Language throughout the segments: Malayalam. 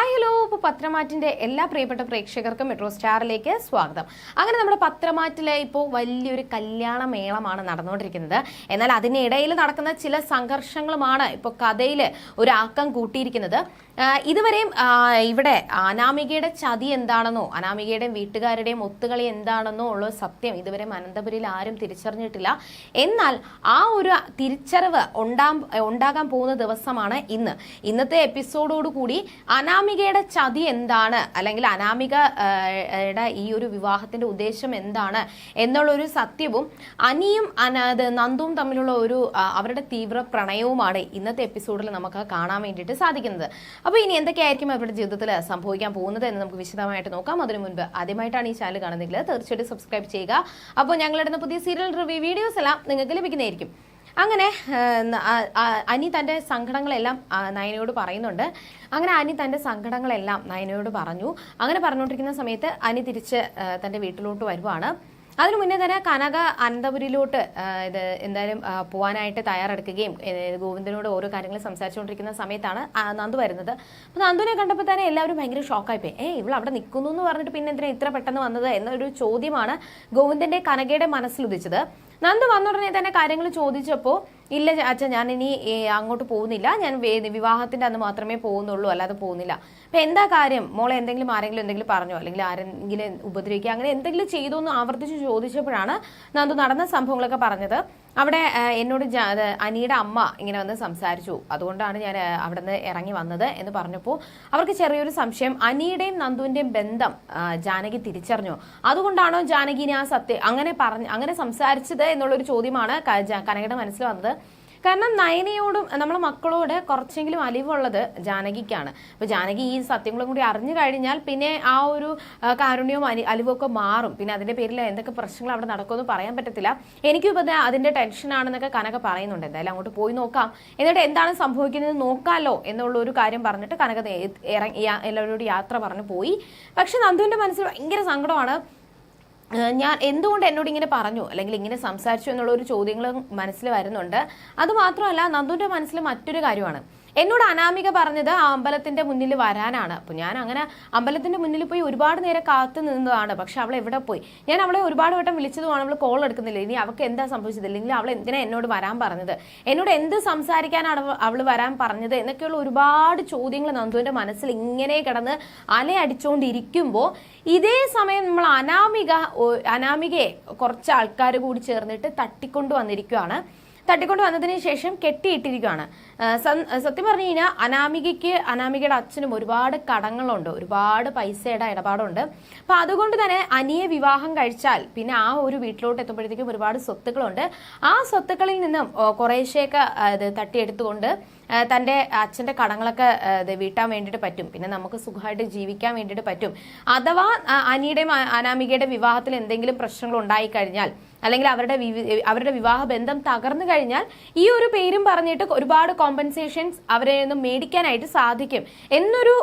ഹായ് ഹലോ ഇപ്പോൾ പത്രമാറ്റിന്റെ എല്ലാ പ്രിയപ്പെട്ട പ്രേക്ഷകർക്കും മെട്രോ സ്റ്റാറിലേക്ക് സ്വാഗതം. അങ്ങനെ നമ്മുടെ പത്രമാറ്റിലെ ഇപ്പോൾ വലിയൊരു കല്യാണ മേളമാണ് നടന്നുകൊണ്ടിരിക്കുന്നത്. എന്നാൽ അതിനിടയിൽ നടക്കുന്ന ചില സംഘർഷങ്ങളുമാണ് ഇപ്പോൾ കഥയിൽ ഒരു ആക്കം കൂട്ടിയിരിക്കുന്നത്. ഇതുവരെയും ഇവിടെ അനാമികയുടെ ചതി എന്താണെന്നോ അനാമികയുടെയും വീട്ടുകാരുടെയും ഒത്തുകളി എന്താണെന്നോ ഉള്ള സത്യം ഇതുവരെ അനന്തപുരിയിൽ ആരും തിരിച്ചറിഞ്ഞിട്ടില്ല. എന്നാൽ ആ ഒരു തിരിച്ചറിവ് ഉണ്ടാ ഉണ്ടാകാൻ പോകുന്ന ദിവസമാണ് ഇന്ന്. ഇന്നത്തെ എപ്പിസോഡോടുകൂടി അനാമികയുടെ ചതി എന്താണ്? അല്ലെങ്കിൽ അനാമിക ഈ ഒരു വിവാഹത്തിന്റെ ഉദ്ദേശം എന്താണ് എന്നുള്ളൊരു സത്യവും അനിയും നന്ദുവും തമ്മിലുള്ള ഒരു അവരുടെ തീവ്ര പ്രണയവുമാണ് ഇന്നത്തെ എപ്പിസോഡിൽ നമുക്ക് കാണാൻ വേണ്ടിയിട്ട് സാധിക്കുന്നത്. അപ്പോൾ ഇനി എന്തൊക്കെയായിരിക്കും അവരുടെ ജീവിതത്തിൽ സംഭവിക്കാൻ പോകുന്നത് എന്ന് നമുക്ക് വിശദമായിട്ട് നോക്കാം. അതിനു മുൻപ് ആദ്യമായിട്ടാണ് ഈ ചാനൽ കാണുന്നതെങ്കിൽ തീർച്ചയായിട്ടും സബ്സ്ക്രൈബ് ചെയ്യുക. അപ്പോൾ ഞങ്ങളിടുന്ന പുതിയ സീരിയൽ റിവ്യൂ വീഡിയോസ് എല്ലാം നിങ്ങൾക്ക് ലഭിക്കുന്നതായിരിക്കും. അങ്ങനെ അനി തന്റെ സങ്കടങ്ങളെല്ലാം നയനയോട് പറയുന്നുണ്ട്. അങ്ങനെ അനി തന്റെ സങ്കടങ്ങളെല്ലാം നയനയോട് പറഞ്ഞു. അങ്ങനെ പറഞ്ഞുകൊണ്ടിരിക്കുന്ന സമയത്ത് അനി തിരിച്ച് തന്റെ വീട്ടിലോട്ട് വരുവാണ്. അതിനു മുന്നേ തന്നെ കനക അനന്തപുരിയിലോട്ട് ഇത് എന്തായാലും പോകാനായിട്ട് തയ്യാറെടുക്കുകയും ഗോവിന്ദനോട് ഓരോ കാര്യങ്ങൾ സംസാരിച്ചുകൊണ്ടിരിക്കുന്ന സമയത്താണ് നന്ദു വരുന്നത്. അപ്പോൾ നന്ദുവിനെ കണ്ടപ്പോൾ തന്നെ എല്ലാവരും ഭയങ്കര ഷോക്കായി പോയി ഏ ഇവൾ അവിടെ നിൽക്കുന്നു എന്ന് പറഞ്ഞിട്ട് പിന്നെ എന്തിനാ ഇത്ര പെട്ടെന്ന് വന്നത് എന്നൊരു ചോദ്യമാണ് ഗോവിന്ദന്റെ കനകയുടെ മനസ്സിലുദിച്ചത്. നന്ദു വന്ന ഉടനെ തന്നെ കാര്യങ്ങൾ ചോദിച്ചപ്പോൾ ഇല്ല അച്ഛൻ ഞാൻ ഇനി അങ്ങോട്ട് പോകുന്നില്ല. ഞാൻ വിവാഹത്തിന്റെ അന്ന് മാത്രമേ പോകുന്നുള്ളൂ അല്ലാതെ പോകുന്നില്ല. അപ്പൊ എന്താ കാര്യം? മോളെ എന്തെങ്കിലും ആരെങ്കിലും എന്തെങ്കിലും പറഞ്ഞോ? അല്ലെങ്കിൽ ആരെങ്കിലും ഉപദ്രവിക്കുക? അങ്ങനെ എന്തെങ്കിലും ചെയ്തു എന്ന് ആവർത്തിച്ച് ചോദിച്ചപ്പോഴാണ് നന്ദു നടന്ന സംഭവങ്ങളൊക്കെ പറഞ്ഞത്. അവിടെ എന്നോട് അനിയുടെ അമ്മ ഇങ്ങനെ വന്ന് സംസാരിച്ചു. അതുകൊണ്ടാണ് ഞാൻ അവിടെ നിന്ന് ഇറങ്ങി വന്നത് എന്ന് പറഞ്ഞപ്പോൾ അവർക്ക് ചെറിയൊരു സംശയം. അനിയുടെയും നന്ദുവിന്റെയും ബന്ധം ജാനകി തിരിച്ചറിഞ്ഞു. അതുകൊണ്ടാണോ ജാനകിനെ ആ സത്യം അങ്ങനെ പറഞ്ഞ് അങ്ങനെ സംസാരിച്ചത് എന്നുള്ളൊരു ചോദ്യമാണ് കനകയുടെ മനസ്സിൽ വന്നത്. കാരണം നയനയോടും നമ്മളെ മക്കളോട് കുറച്ചെങ്കിലും അലിവുള്ളത് ജാനകിക്കാണ്. അപ്പൊ ജാനകി ഈ സത്യങ്ങളും കൂടി അറിഞ്ഞു കഴിഞ്ഞാൽ പിന്നെ ആ ഒരു കാരുണ്യവും അലി അലിവൊക്കെ മാറും. പിന്നെ അതിന്റെ പേരിൽ എന്തൊക്കെ പ്രശ്നങ്ങൾ അവിടെ നടക്കുമെന്ന് പറയാൻ പറ്റത്തില്ല. എനിക്കും ഇപ്പൊ അതിന്റെ ടെൻഷൻ ടെൻഷനാണെന്നൊക്കെ കനക പറയുന്നുണ്ട്. എന്തായാലും അങ്ങോട്ട് പോയി നോക്കാം. എന്നിട്ട് എന്താണ് സംഭവിക്കുന്നത് നോക്കാമല്ലോ എന്നുള്ള ഒരു കാര്യം പറഞ്ഞിട്ട് കനക ഇറങ്ങി എല്ലാവരോടും യാത്ര പറഞ്ഞു പോയി. പക്ഷെ നന്ദുവിന്റെ മനസ്സിൽ ഭയങ്കര സങ്കടമാണ്. ഞാൻ എന്തുകൊണ്ട് എന്നോട് ഇങ്ങനെ പറഞ്ഞു? അല്ലെങ്കിൽ ഇങ്ങനെ സംസാരിച്ചു എന്നുള്ള ഒരു ചോദ്യങ്ങൾ മനസ്സിൽ വരുന്നുണ്ട്. അതുമാത്രമല്ല നന്ദുവിന്റെ മനസ്സിൽ മറ്റൊരു കാര്യമാണ്. എന്നോട് അനാമിക പറഞ്ഞത് ആ അമ്പലത്തിന്റെ മുന്നിൽ വരാനാണ്. അപ്പൊ ഞാൻ അങ്ങനെ അമ്പലത്തിന്റെ മുന്നിൽ പോയി ഒരുപാട് നേരം കാത്തു നിന്നതാണ്. പക്ഷെ അവൾ എവിടെ പോയി? ഞാൻ അവളെ ഒരുപാട് വട്ടം വിളിച്ചതുമാണ് അവൾ കോൾ എടുക്കുന്നില്ല. ഇനി അവൾക്ക് എന്താ സംഭവിച്ചത്? അല്ലെങ്കിൽ അവൾ എന്തിനാ എന്നോട് വരാൻ പറഞ്ഞത്? എന്നോട് എന്ത് സംസാരിക്കാനാണ് അവൾ വരാൻ പറഞ്ഞത്? എന്നൊക്കെയുള്ള ഒരുപാട് ചോദ്യങ്ങൾ നന്ദുവിന്റെ മനസ്സിൽ ഇങ്ങനെ കിടന്ന് അലയടിച്ചുകൊണ്ടിരിക്കുമ്പോൾ ഇതേ സമയം നമ്മൾ അനാമിക അനാമികയെ കുറച്ച് ആൾക്കാർ കൂടി ചേർന്നിട്ട് തട്ടിക്കൊണ്ടു വന്നിരിക്കുകയാണ് തട്ടിക്കൊണ്ട് വന്നതിന് ശേഷം കെട്ടിയിട്ടിരിക്കുകയാണ്. സത്യം പറഞ്ഞു കഴിഞ്ഞാൽ അനാമികയ്ക്ക് അനാമികയുടെ അച്ഛനും ഒരുപാട് കടങ്ങളുണ്ട്. ഒരുപാട് പൈസയുടെ ഇടപാടുണ്ട്. അപ്പൊ അതുകൊണ്ട് തന്നെ അനിയെ വിവാഹം കഴിച്ചാൽ പിന്നെ ആ ഒരു വീട്ടിലോട്ട് എത്തുമ്പോഴത്തേക്കും ഒരുപാട് സ്വത്തുക്കളുണ്ട്. ആ സ്വത്തുക്കളിൽ നിന്നും കുറേശ്ശെയൊക്കെ ഇത് തട്ടിയെടുത്തുകൊണ്ട് ആ, അച്ഛന്റെ കടങ്ങളൊക്കെ വീട്ടാൻ വേണ്ടിയിട്ട് പറ്റും. പിന്നെ നമുക്ക് സുഖമായിട്ട് ജീവിക്കാൻ വേണ്ടിയിട്ട് പറ്റും. അഥവാ അനിയുടെയും അനാമികയുടെ വിവാഹത്തിൽ എന്തെങ്കിലും പ്രശ്നങ്ങൾ ഉണ്ടായി കഴിഞ്ഞാൽ അല്ലെങ്കിൽ അവരുടെ അവരുടെ വിവാഹ ബന്ധം തകർന്നു കഴിഞ്ഞാൽ ഈ ഒരു പേരും പറഞ്ഞിട്ട് ഒരുപാട് കോമ്പൻസേഷൻസ് അവരെ നിന്ന് മേടിക്കാനായിട്ട് സാധിക്കും. എന്നൊരു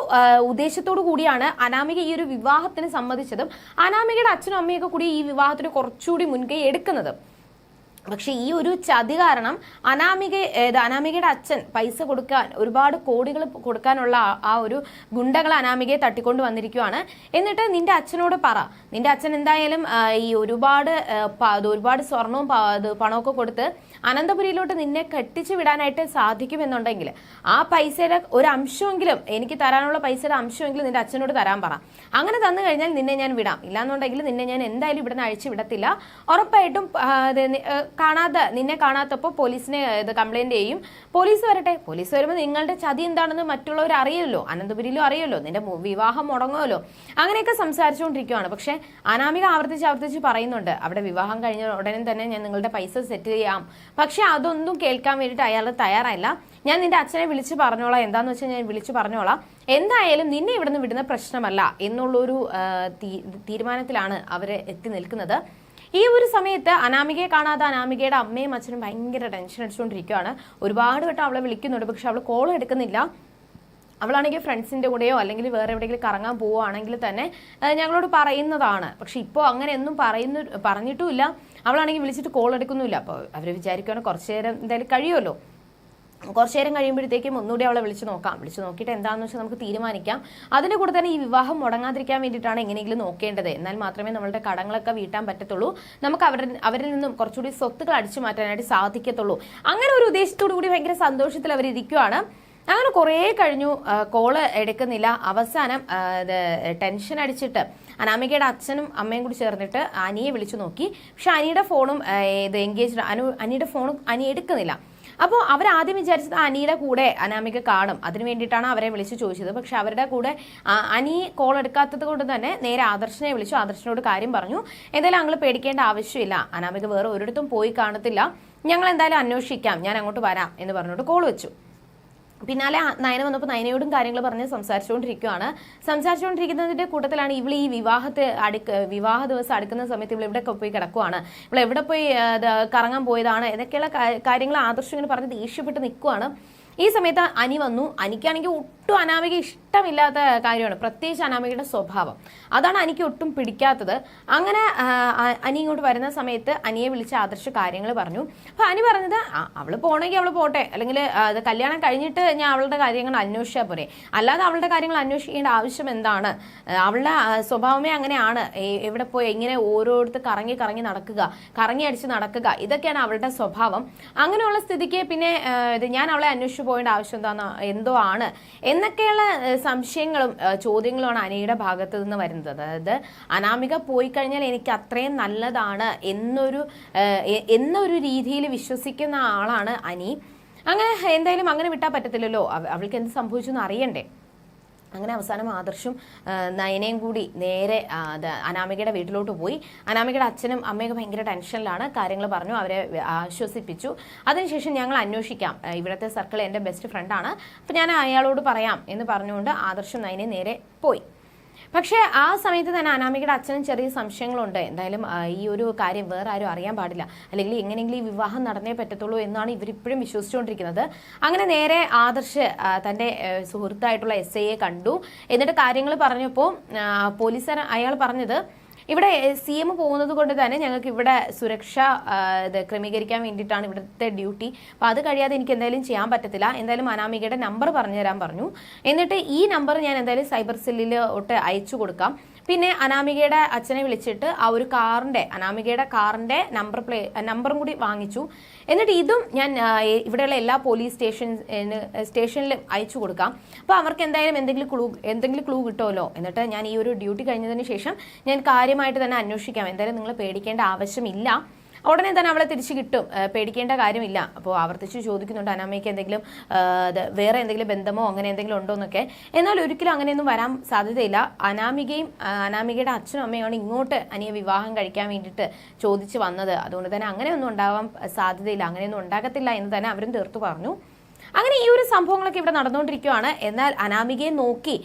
ഉദ്ദേശത്തോടു കൂടിയാണ് അനാമിക ഈ ഒരു വിവാഹത്തിന് സമ്മതിച്ചതും അനാമികയുടെ അച്ഛനും അമ്മയൊക്കെ കൂടി ഈ വിവാഹത്തിന് കുറച്ചുകൂടി മുൻകൈ എടുക്കുന്നത്. പക്ഷെ ഈ ഒരു ചതി കാരണം അനാമിക അനാമികയുടെ അച്ഛൻ പൈസ കൊടുക്കാൻ ഒരുപാട് കോടികൾ കൊടുക്കാനുള്ള ആ- ഒരു ഗുണ്ടകൾ അനാമികയെ തട്ടിക്കൊണ്ട് വന്നിരിക്കുവാണ്. എന്നിട്ട് നിന്റെ അച്ഛനോട് പറ. നിന്റെ അച്ഛൻ എന്തായാലും ഈ ഒരുപാട് ഒരുപാട് സ്വർണവും പണമൊക്കെ കൊടുത്ത് അനന്തപുരിയിലോട്ട് നിന്നെ കെട്ടിച്ചു വിടാനായിട്ട് സാധിക്കുമെന്നുണ്ടെങ്കിൽ ആ പൈസയുടെ ഒരു അംശമെങ്കിലും എനിക്ക് തരാനുള്ള പൈസയുടെ അംശമെങ്കിലും നിന്റെ അച്ഛനോട് തരാൻ പറ. അങ്ങനെ തന്നു കഴിഞ്ഞാൽ നിന്നെ ഞാൻ വിടാം. ഇല്ലാന്നുണ്ടെങ്കിൽ നിന്നെ ഞാൻ എന്തായാലും ഇവിടുന്ന് അഴിച്ചു വിടത്തില്ല. ഉറപ്പായിട്ടും കാണാതെ നിന്നെ കാണാത്തപ്പോൾ പോലീസിനെ ഇത് കംപ്ലൈന്റ് ചെയ്യും. പോലീസ് വരട്ടെ. പോലീസ് വരുമ്പോൾ നിങ്ങളുടെ ചതി എന്താണെന്ന് മറ്റുള്ളവർ അറിയുമല്ലോ. അനന്തപുരിയിലും അറിയുമല്ലോ. നിന്റെ വിവാഹം മുടങ്ങുമല്ലോ. അങ്ങനെയൊക്കെ സംസാരിച്ചുകൊണ്ടിരിക്കുകയാണ് പക്ഷെ അനാമിക ആവർത്തിച്ച് ആവർത്തിച്ച് പറയുന്നുണ്ട്. അവിടെ വിവാഹം കഴിഞ്ഞ ഉടനെ തന്നെ ഞാൻ നിങ്ങളുടെ പൈസ സെറ്റ് ചെയ്യാം. പക്ഷെ അതൊന്നും കേൾക്കാൻ വേണ്ടിയിട്ട് അയാൾ തയ്യാറായില്ല. ഞാൻ നിന്റെ അച്ഛനെ വിളിച്ച് പറഞ്ഞോളാം. എന്താന്ന് വെച്ചാൽ ഞാൻ വിളിച്ച് പറഞ്ഞോളാം. എന്തായാലും നിന്നെ ഇവിടുന്ന് വിടുന്ന പ്രശ്നമല്ല എന്നുള്ളൊരു തീരുമാനത്തിലാണ് അവർ എത്തി നിൽക്കുന്നത്. ഈ ഒരു സമയത്ത് അനാമികയെ കാണാതെ അനാമികയുടെ അമ്മയും അച്ഛനും ഭയങ്കര ടെൻഷൻ അടിച്ചുകൊണ്ടിരിക്കുകയാണ് ഒരുപാട് വട്ടം അവളെ വിളിക്കുന്നുണ്ട്. പക്ഷെ അവൾ കോൾ എടുക്കുന്നില്ല. അവളാണെങ്കിൽ ഫ്രണ്ട്സിന്റെ കൂടെയോ അല്ലെങ്കിൽ വേറെ എവിടെയെങ്കിലും കറങ്ങാൻ പോവുകയാണെങ്കിൽ തന്നെ ഞങ്ങളോട് പറയുന്നതാണ്. പക്ഷെ ഇപ്പോൾ അങ്ങനെയൊന്നും പറയുന്നു പറഞ്ഞിട്ടുമില്ല. അവളാണെങ്കിൽ വിളിച്ചിട്ട് കോൾ എടുക്കുന്നില്ല അപ്പോൾ അവർ വിചാരിക്കുകയാണ് കുറച്ച് നേരം എന്തായാലും കഴിയുമല്ലോ. കുറച്ച് നേരം കഴിയുമ്പോഴത്തേക്കും ഒന്നുകൂടി അവളെ വിളിച്ച് നോക്കാം. വിളിച്ച് നോക്കിയിട്ട് എന്താണെന്ന് വെച്ചാൽ നമുക്ക് തീരുമാനിക്കാം. അതിന്റെ കൂടെ തന്നെ ഈ വിവാഹം മുടങ്ങാതിരിക്കാൻ വേണ്ടിയിട്ടാണ് എങ്ങനെയെങ്കിലും നോക്കേണ്ടത്. എന്നാൽ മാത്രമേ നമ്മളുടെ കടങ്ങളൊക്കെ വീട്ടാൻ പറ്റത്തുള്ളൂ. നമുക്ക് അവരിൽ അവരിൽ നിന്നും കുറച്ചുകൂടി സ്വത്തുക്കൾ അടിച്ചു മാറ്റാനായിട്ട് സാധിക്കത്തുള്ളൂ. അങ്ങനെ ഒരു ഉദ്ദേശത്തോടു കൂടി ഭയങ്കര സന്തോഷത്തിൽ അവർ ഇരിക്കുവാണ് അങ്ങനെ കുറേ കഴിഞ്ഞു. കോൾ എടുക്കുന്നില്ല. അവസാനം ടെൻഷൻ അടിച്ചിട്ട് അനാമികയുടെ അച്ഛനും അമ്മയും കൂടി ചേർന്നിട്ട് അനിയെ വിളിച്ചു നോക്കി. പക്ഷെ അനിയുടെ ഫോണും ഇത് എൻഗേജ്ഡ് അനു അനിയുടെ ഫോണും അനി എടുക്കുന്നില്ല. അപ്പോൾ അവരാദ്യം വിചാരിച്ചത് അനിയുടെ കൂടെ അനാമിക കാണും. അതിനു വേണ്ടിയിട്ടാണ് അവരെ വിളിച്ച് ചോദിച്ചത്. പക്ഷെ അവരുടെ കൂടെ അനി കോൾ എടുക്കാത്തത് കൊണ്ട് തന്നെ നേരെ ആദർശനെ വിളിച്ചു. ആദർശനോട് കാര്യം പറഞ്ഞു. എന്തായാലും അങ്ങൾ പേടിക്കേണ്ട ആവശ്യമില്ല. അനാമിക വേറെ ഒരിടത്തും പോയി കാണത്തില്ല. ഞങ്ങൾ എന്തായാലും അന്വേഷിക്കാം. ഞാൻ അങ്ങോട്ട് വരാം എന്ന് പറഞ്ഞുകൊണ്ട് കോൾ വെച്ചു. പിന്നാലെ നയന വന്നപ്പോൾ നയനയോടും കാര്യങ്ങൾ പറഞ്ഞ് സംസാരിച്ചുകൊണ്ടിരിക്കുകയാണ് സംസാരിച്ചുകൊണ്ടിരിക്കുന്നതിന്റെ കൂട്ടത്തിലാണ് ഇവൾ ഈ വിവാഹത്തെ അടുക്ക വിവാഹ ദിവസം അടുക്കുന്ന സമയത്ത് ഇവൾ ഇവിടെ പോയി കിടക്കുവാണ്. ഇവൾ എവിടെ പോയി കറങ്ങാൻ പോയതാണ്. എന്നൊക്കെയുള്ള കാ- കാര്യങ്ങൾ ആദർശം ഇങ്ങനെ പറഞ്ഞ് ദേഷ്യപ്പെട്ട് നിൽക്കുവാണ് ഈ സമയത്ത് അനി വന്നു. അനിക്കാണെങ്കിൽ ഒട്ടും അനാമിക ഇഷ്ടമില്ലാത്ത കാര്യമാണ്. പ്രത്യേകിച്ച് അനാമികയുടെ സ്വഭാവം. അതാണ് അനിക്ക് ഒട്ടും പിടിക്കാത്തത്. അങ്ങനെ അനി ഇങ്ങോട്ട് വരുന്ന സമയത്ത് അനിയെ വിളിച്ച് ആദർശ കാര്യങ്ങൾ പറഞ്ഞു. അപ്പൊ അനി പറഞ്ഞത് അവൾ പോണെങ്കിൽ അവൾ പോട്ടെ. അല്ലെങ്കിൽ കല്യാണം കഴിഞ്ഞിട്ട് ഞാൻ അവളുടെ കാര്യങ്ങൾ അന്വേഷിച്ചാൽ പോരെ. അല്ലാതെ അവളുടെ കാര്യങ്ങൾ അന്വേഷിക്കേണ്ട ആവശ്യം എന്താണ്? അവളുടെ സ്വഭാവമേ അങ്ങനെയാണ്. എവിടെ പോയി? ഇങ്ങനെ ഓരോരുത്തർ കറങ്ങി കറങ്ങി നടക്കുക? കറങ്ങി അടിച്ച് നടക്കുക? ഇതൊക്കെയാണ് അവളുടെ സ്വഭാവം. അങ്ങനെയുള്ള സ്ഥിതിക്ക് പിന്നെ ഇത് ഞാൻ അവളെ അന്വേഷിച്ചു പോകേണ്ട ആവശ്യം എന്താന്ന് എന്തോ ആണ് എന്നൊക്കെയുള്ള സംശയങ്ങളും ചോദ്യങ്ങളുമാണ് അനിയുടെ ഭാഗത്ത് നിന്ന് വരുന്നത്. അതായത് അനാമിക പോയി കഴിഞ്ഞാൽ എനിക്ക് അത്രയും നല്ലതാണ് എന്നൊരു എന്നൊരു രീതിയിൽ വിശ്വസിക്കുന്ന ആളാണ് അനി. അങ്ങനെ എന്തായാലും അങ്ങനെ വിട്ടാൽ പറ്റത്തില്ലല്ലോ. അവൾക്ക് എന്ത് സംഭവിച്ചു എന്ന് അറിയണ്ടേ. അങ്ങനെ അവസാനം ആദർശും നയനയും കൂടി നേരെ അനാമികയുടെ വീട്ടിലോട്ട് പോയി. അനാമികയുടെ അച്ഛനും അമ്മയൊക്കെ ഭയങ്കര ടെൻഷനിലാണ്. കാര്യങ്ങൾ പറഞ്ഞു അവരെ ആശ്വസിപ്പിച്ചു. അതിനുശേഷം ഞങ്ങൾ അന്വേഷിക്കാം. ഇവിടുത്തെ സർക്കിൾ എന്റെ ബെസ്റ്റ് ഫ്രണ്ടാണ് അപ്പം ഞാൻ അയാളോട് പറയാം എന്ന് പറഞ്ഞുകൊണ്ട് ആദർശം നയനെ നേരെ പോയി. പക്ഷേ ആ സമയത്ത് തന്നെ അനാമികയുടെ അച്ഛനും ചെറിയ സംശയങ്ങളുണ്ട്. എന്തായാലും ഈ ഒരു കാര്യം വേറെ ആരും അറിയാൻ പാടില്ല. അല്ലെങ്കിൽ എങ്ങനെയെങ്കിലും ഈ വിവാഹം നടന്നേ പറ്റത്തുള്ളൂ എന്നാണ് ഇവരിപ്പോഴും വിശ്വസിച്ചുകൊണ്ടിരിക്കുന്നത്. അങ്ങനെ നേരെ ആദർശ് തന്റെ സുഹൃത്തായിട്ടുള്ള എസ് ഐയെ കണ്ടു. എന്നിട്ട് കാര്യങ്ങൾ പറഞ്ഞപ്പോൾ പോലീസ് അയാൾ പറഞ്ഞത് ഇവിടെ സി എം പോകുന്നത് കൊണ്ട് തന്നെ ഞങ്ങൾക്ക് ഇവിടെ സുരക്ഷ ഇത് ക്രമീകരിക്കാൻ വേണ്ടിയിട്ടാണ് ഇവിടുത്തെ ഡ്യൂട്ടി. അപ്പോൾ അത് കഴിയാതെ എനിക്ക് എന്തായാലും ചെയ്യാൻ പറ്റത്തില്ല. എന്തായാലും അനാമികയുടെ നമ്പർ പറഞ്ഞു തരാൻ പറഞ്ഞു. എന്നിട്ട് ഈ നമ്പർ ഞാൻ എന്തായാലും സൈബർ സെല്ലിൽ ഒട്ട് അയച്ചു കൊടുക്കാം. പിന്നെ അനാമികയുടെ അച്ഛനെ വിളിച്ചിട്ട് ആ ഒരു കാറിന്റെ അനാമികയുടെ കാറിന്റെ നമ്പർ പ്ലേ നമ്പറും കൂടി വാങ്ങിച്ചു. എന്നിട്ട് ഇതും ഞാൻ ഇവിടെയുള്ള എല്ലാ പോലീസ് സ്റ്റേഷൻ സ്റ്റേഷനിലും അയച്ചു കൊടുക്കാം. അപ്പോൾ അവർക്ക് എന്തായാലും എന്തെങ്കിലും ക്ലൂ എന്തെങ്കിലും ക്ലൂ കിട്ടുമല്ലോ? എന്നിട്ട് ഞാൻ ഈ ഒരു ഡ്യൂട്ടി കഴിഞ്ഞതിന് ശേഷം ഞാൻ കാര്യമായിട്ട് തന്നെ അന്വേഷിക്കാം. എന്തായാലും നിങ്ങൾ പേടിക്കേണ്ട ആവശ്യമില്ല. ഉടനെ തന്നെ അവളെ തിരിച്ചു കിട്ടും. പേടിക്കേണ്ട കാര്യമില്ല. അപ്പോൾ ആവർത്തിച്ച് ചോദിക്കുന്നുണ്ട് അനാമയ്ക്ക് എന്തെങ്കിലും വേറെ എന്തെങ്കിലും ബന്ധമോ അങ്ങനെ എന്തെങ്കിലും ഉണ്ടോ എന്നൊക്കെ? എന്നാൽ ഒരിക്കലും അങ്ങനെയൊന്നും വരാൻ സാധ്യതയില്ല. അനാമികയും അനാമികയുടെ അച്ഛനും അമ്മയാണ് ഇങ്ങോട്ട് അനിയെ വിവാഹം കഴിക്കാൻ വേണ്ടിയിട്ട് ചോദിച്ചു വന്നത്. അതുകൊണ്ട് തന്നെ അങ്ങനെയൊന്നും ഉണ്ടാവാൻ സാധ്യതയില്ല. അങ്ങനെയൊന്നും ഉണ്ടാകത്തില്ല എന്ന് തന്നെ അവരും തീർത്തു പറഞ്ഞു. അങ്ങനെ ഈ ഒരു സംഭവങ്ങളൊക്കെ ഇവിടെ നടന്നുകൊണ്ടിരിക്കുകയാണ്. എന്നാൽ അനാമികയെ നോക്കി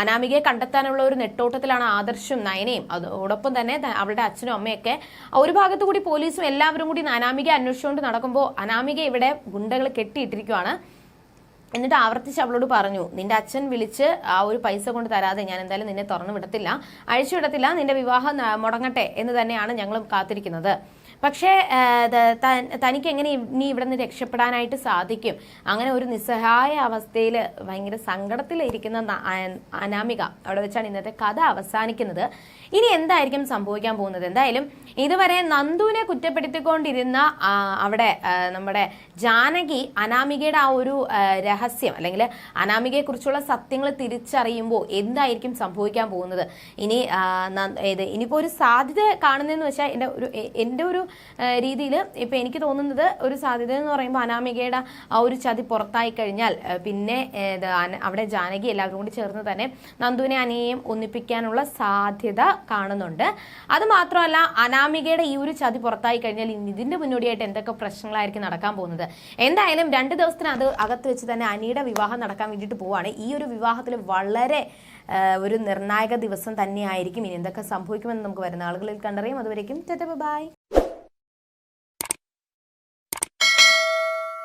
അനാമികയെ കണ്ടെത്താനുള്ള ഒരു നെട്ടോട്ടത്തിലാണ് ആദർശും നയനയും. അതോടൊപ്പം തന്നെ അവളുടെ അച്ഛനും അമ്മയൊക്കെ ഒരു ഭാഗത്തു കൂടി പോലീസും എല്ലാവരും കൂടി അനാമികയെ അന്വേഷിച്ചുകൊണ്ട് നടക്കുമ്പോൾ അനാമിക ഇവിടെ ഗുണ്ടകൾ കെട്ടിയിട്ടിരിക്കുകയാണ് എന്നിട്ട് ആവർത്തിച്ച് അവളോട് പറഞ്ഞു നിന്റെ അച്ഛൻ വിളിച്ച് ആ ഒരു പൈസ കൊണ്ട് തരാതെ ഞാൻ എന്തായാലും നിന്നെ തുറന്നു വിടത്തില്ല. അഴിച്ചു വിടത്തില്ല. നിന്റെ വിവാഹം മുടങ്ങട്ടെ എന്ന് തന്നെയാണ് ഞങ്ങളും കാത്തിരിക്കുന്നത്. പക്ഷേ തനിക്ക് എങ്ങനെ ഇനി ഇവിടെ നിന്ന് രക്ഷപ്പെടാനായിട്ട് സാധിക്കും? അങ്ങനെ ഒരു നിസ്സഹായ അവസ്ഥയിൽ ഭയങ്കര സങ്കടത്തിലിരിക്കുന്ന അനാമിക അവിടെ വെച്ചാണ് ഇന്നത്തെ കഥ അവസാനിക്കുന്നത്. ഇനി എന്തായിരിക്കും സംഭവിക്കാൻ പോകുന്നത്? എന്തായാലും ഇതുവരെ നന്ദുവിനെ കുറ്റപ്പെടുത്തിക്കൊണ്ടിരുന്ന അവിടെ നമ്മുടെ ജാനകി അനാമികയുടെ ആ ഒരു രഹസ്യം അല്ലെങ്കിൽ അനാമികയെക്കുറിച്ചുള്ള സത്യങ്ങൾ തിരിച്ചറിയുമ്പോൾ എന്തായിരിക്കും സംഭവിക്കാൻ പോകുന്നത്? ഇനി ഇത് ഇനിയിപ്പോൾ ഒരു സാധ്യത കാണുന്നതെന്ന് വെച്ചാൽ എന്റെ ഒരു എന്റെ ഒരു രീതിയിൽ ഇപ്പോൾ എനിക്ക് തോന്നുന്നത് ഒരു സാധ്യത എന്ന് പറയുമ്പോൾ അനാമികയുടെ ആ ഒരു ചതി പുറത്തായി കഴിഞ്ഞാൽ പിന്നെ അവിടെ ജാനകി എല്ലാവരും കൂടി ചേർന്ന് തന്നെ നന്ദുവിനെ അനിയെയും ഒന്നിപ്പിക്കാനുള്ള സാധ്യത കാണുന്നുണ്ട്. അത് മാത്രമല്ല അനാമികയുടെ ഈ ഒരു ചതി പുറത്തായി കഴിഞ്ഞാൽ ഇതിന്റെ മുന്നോടിയായിട്ട് എന്തൊക്കെ പ്രശ്നങ്ങളായിരിക്കും നടക്കാൻ പോകുന്നത്? എന്തായാലും രണ്ട് ദിവസത്തിന് അത് അകത്ത് വെച്ച് തന്നെ അനിയുടെ വിവാഹം നടക്കാൻ വേണ്ടിയിട്ട് പോവാണ്. ഈ ഒരു വിവാഹത്തിൽ വളരെ ഒരു നിർണായക ദിവസം തന്നെയായിരിക്കും. ഇനി എന്തൊക്കെ സംഭവിക്കുമെന്ന് നമുക്ക് വരുന്ന ആളുകളിൽ കണ്ടറിയും. അതുവരേക്കും ബൈ.